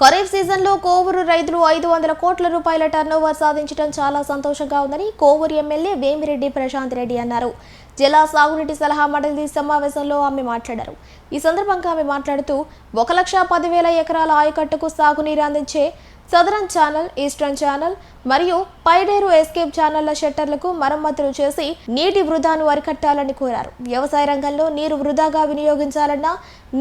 ఖరీఫ్ సీజన్లో కోవూరు రైతులు ఐదు వందల కోట్ల రూపాయల టర్నోవర్ సాధించడం చాలా సంతోషంగా ఉందని కోవూరు ఎమ్మెల్యే వేమిరెడ్డి ప్రశాంత్ రెడ్డి అన్నారు. జిల్లా సాగునీటి సలహా మండలి సమావేశంలో ఆమె మాట్లాడారు. ఈ సందర్భంగా ఆమె మాట్లాడుతూ ఒక లక్ష పదివేల ఎకరాల ఆయకట్టుకు సాగునీరు అందించే సదరన్ ఛానల్ ఈస్టర్న్ ఛానల్ మరియు పైడేరు ఎస్కేప్ ఛానళ్ళ షట్టర్లకు మరమ్మతులు చేసి నీటి వృధాను అరికట్టాలని కోరారు. వ్యవసాయ రంగంలో నీరు వృధాగా వినియోగించాలన్నా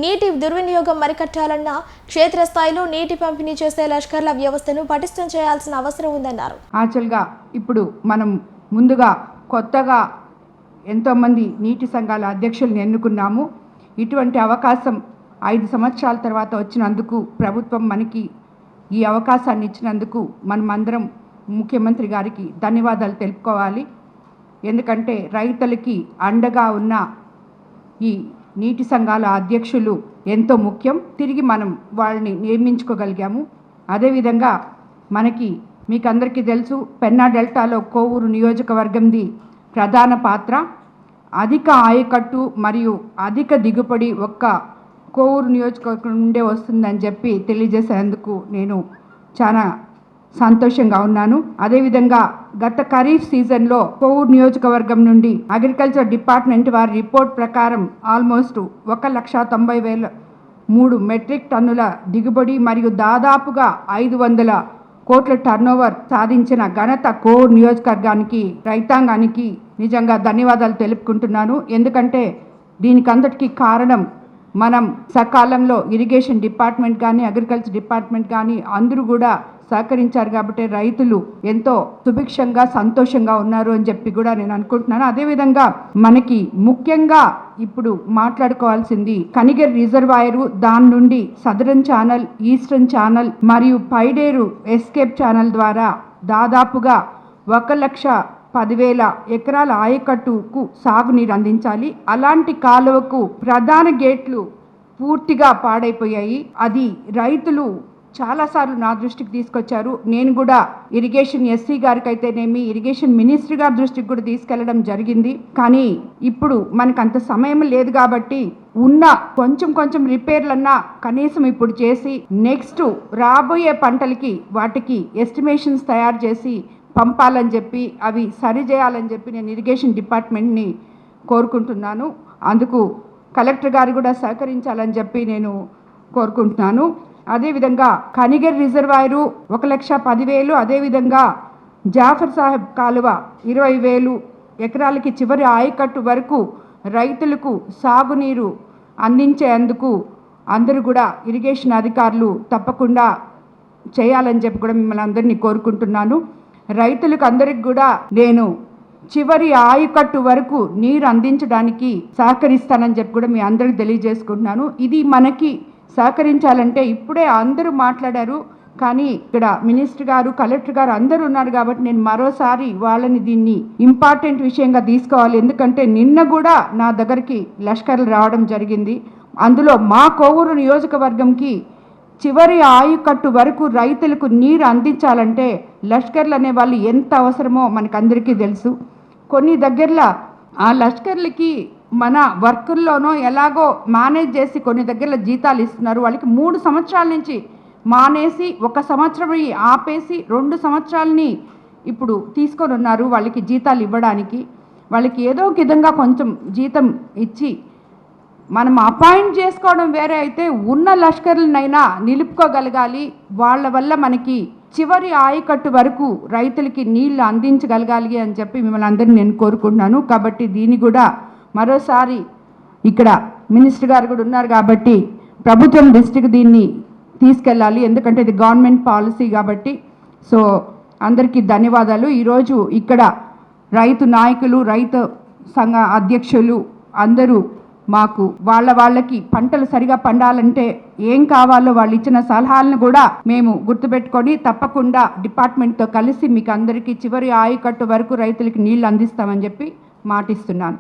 నీటి దుర్వినియోగం అరికట్టాలన్నా క్షేత్రస్థాయిలో నీటి పంపిణీ చేసే లష్కర్ల వ్యవస్థను పటిష్టం చేయాల్సిన అవసరం ఉందన్నారు. యాక్చువల్గా ఇప్పుడు మనం ముందుగా కొత్తగా ఎంతోమంది నీటి సంఘాల అధ్యక్షుల్ని ఎన్నుకున్నాము. ఇటువంటి అవకాశం ఐదు సంవత్సరాల తర్వాత వచ్చినందుకు ప్రభుత్వం మనకి ఈ అవకాశాన్ని ఇచ్చినందుకు మనమందరం ముఖ్యమంత్రి గారికి ధన్యవాదాలు తెలుపుకోవాలి. ఎందుకంటే రైతులకి అండగా ఉన్న ఈ నీటి సంఘాల అధ్యక్షులు ఎంతో ముఖ్యం. తిరిగి మనం వాళ్ళని నియమించుకోగలిగాము. అదేవిధంగా మనకి మీకు అందరికీ తెలుసు పెన్నా డెల్టాలో కోవూరు నియోజకవర్గంది ప్రధాన పాత్ర. అధిక ఆయకట్టు మరియు అధిక దిగుబడి ఒక్క కోవూరు నియోజకవర్గం నుండే వస్తుందని చెప్పి తెలియజేసేందుకు నేను చాలా సంతోషంగా ఉన్నాను. అదేవిధంగా గత ఖరీఫ్ సీజన్లో కోవూరు నియోజకవర్గం నుండి అగ్రికల్చర్ డిపార్ట్మెంట్ వారి రిపోర్ట్ ప్రకారం ఆల్మోస్ట్ ఒక లక్ష తొంభై వేల మూడు మెట్రిక్ టన్నుల దిగుబడి మరియు దాదాపుగా ఐదు వందల కోట్ల టర్నోవర్ సాధించిన ఘనత కోవూరు నియోజకవర్గానికి రైతాంగానికి నిజంగా ధన్యవాదాలు తెలుపుకుంటున్నాను. ఎందుకంటే దీనికంతటికీ కారణం మనం సకాలంలో ఇరిగేషన్ డిపార్ట్మెంట్ కానీ అగ్రికల్చర్ డిపార్ట్మెంట్ కానీ అందరూ కూడా సహకరించారు కాబట్టి రైతులు ఎంతో సుభిక్షంగా సంతోషంగా ఉన్నారు అని చెప్పి కూడా నేను అనుకుంటున్నాను. అదేవిధంగా మనకి ముఖ్యంగా ఇప్పుడు మాట్లాడుకోవాల్సింది కనిగర్ రిజర్వాయరు దాని నుండి సదరన్ ఛానల్ ఈస్టర్న్ ఛానల్ మరియు పైడేరు ఎస్కేప్ ఛానల్ ద్వారా దాదాపుగా ఒక లక్ష పదివేల ఎకరాల ఆయకట్టుకు సాగునీరు అందించాలి. అలాంటి కాలువకు ప్రధాన గేట్లు పూర్తిగా పాడైపోయాయి. అది రైతులు చాలాసార్లు నా దృష్టికి తీసుకొచ్చారు. నేను కూడా ఇరిగేషన్ ఎస్సీ గారికి అయితేనేమి ఇరిగేషన్ మినిస్టర్ గారి దృష్టికి కూడా తీసుకెళ్ళడం జరిగింది. కానీ ఇప్పుడు మనకు అంత సమయం లేదు కాబట్టి ఉన్న కొంచెం కొంచెం రిపేర్లన్నా కనీసం ఇప్పుడు చేసి నెక్స్ట్ రాబోయే పంటలకి వాటికి ఎస్టిమేషన్స్ తయారు చేసి పంపాలని చెప్పి అవి సరి చేయాలని చెప్పి నేను ఇరిగేషన్ డిపార్ట్మెంట్ని కోరుకుంటున్నాను. అందుకు కలెక్టర్ గారు కూడా సహకరించాలని చెప్పి నేను కోరుకుంటున్నాను. అదేవిధంగా కనిగర్ రిజర్వాయరు ఒక లక్ష పదివేలు అదేవిధంగా జాఫర్ సాహెబ్ కాలువ ఇరవై వేలు ఎకరాలకి చివరి ఆయకట్టు వరకు రైతులకు సాగునీరు అందించేందుకు అందరూ కూడా ఇరిగేషన్ అధికారులు తప్పకుండా చేయాలని చెప్పి కూడా మిమ్మల్ని అందరినీ కోరుకుంటున్నాను. రైతులకు అందరికి కూడా నేను చివరి ఆయుకట్టు వరకు నీరు అందించడానికి సహకరిస్తానని చెప్పి కూడా మీ అందరికి తెలియజేసుకుంటున్నాను. ఇది మనకి సహకరించాలంటే ఇప్పుడే అందరూ మాట్లాడారు. కానీ ఇక్కడ మినిస్టర్ గారు కలెక్టర్ గారు అందరూ ఉన్నారు కాబట్టి నేను మరోసారి వాళ్ళని దీన్ని ఇంపార్టెంట్ విషయంగా తీసుకోవాలి. ఎందుకంటే నిన్న కూడా నా దగ్గరికి లష్కర్లు రావడం జరిగింది. అందులో మా కోవూరు నియోజకవర్గంకి చివరి ఆయుకట్టు వరకు రైతులకు నీరు అందించాలంటే లష్కర్లు అనే వాళ్ళు ఎంత అవసరమో మనకందరికీ తెలుసు. కొన్ని దగ్గరలో ఆ లష్కర్లకి మన వర్కుల్లోనో ఎలాగో మేనేజ్ చేసి కొన్ని దగ్గరలో జీతాలు ఇస్తున్నారు. వాళ్ళకి మూడు సంవత్సరాల నుంచి మానేసి ఒక సంవత్సరం ఆపేసి రెండు సంవత్సరాలని ఇప్పుడు తీసుకొని ఉన్నారు వాళ్ళకి జీతాలు ఇవ్వడానికి. వాళ్ళకి ఏదో ఒక విధంగా కొంచెం జీతం ఇచ్చి మనం అపాయింట్ చేసుకోవడం వేరే అయితే ఉన్న లష్కర్లనైనా నిలుపుకోగలగాలి. వాళ్ళ వల్ల మనకి చివరి ఆయకట్టు వరకు రైతులకి నీళ్ళు అందించగలగాలి అని చెప్పి మిమ్మల్ని అందరినీ నేను కోరుకుంటున్నాను. కాబట్టి దీన్ని కూడా మరోసారి ఇక్కడ మినిస్టర్ గారు కూడా ఉన్నారు కాబట్టి ప్రభుత్వం దృష్టికి దీన్ని తీసుకెళ్ళాలి. ఎందుకంటే ఇది గవర్నమెంట్ పాలసీ కాబట్టి. సో అందరికీ ధన్యవాదాలు. ఈరోజు ఇక్కడ రైతు నాయకులు రైతు సంఘ అధ్యక్షులు అందరూ మాకు వాళ్ళ వాళ్ళకి పంటలు సరిగా పండాలంటే ఏం కావాలో వాళ్ళు ఇచ్చిన సలహాలను కూడా మేము గుర్తుపెట్టుకొని తప్పకుండా డిపార్ట్మెంట్తో కలిసి మీకు అందరికీ చివరి ఆయుకట్టు వరకు రైతులకి నీళ్ళు అందిస్తామని చెప్పి మాటిస్తున్నాను.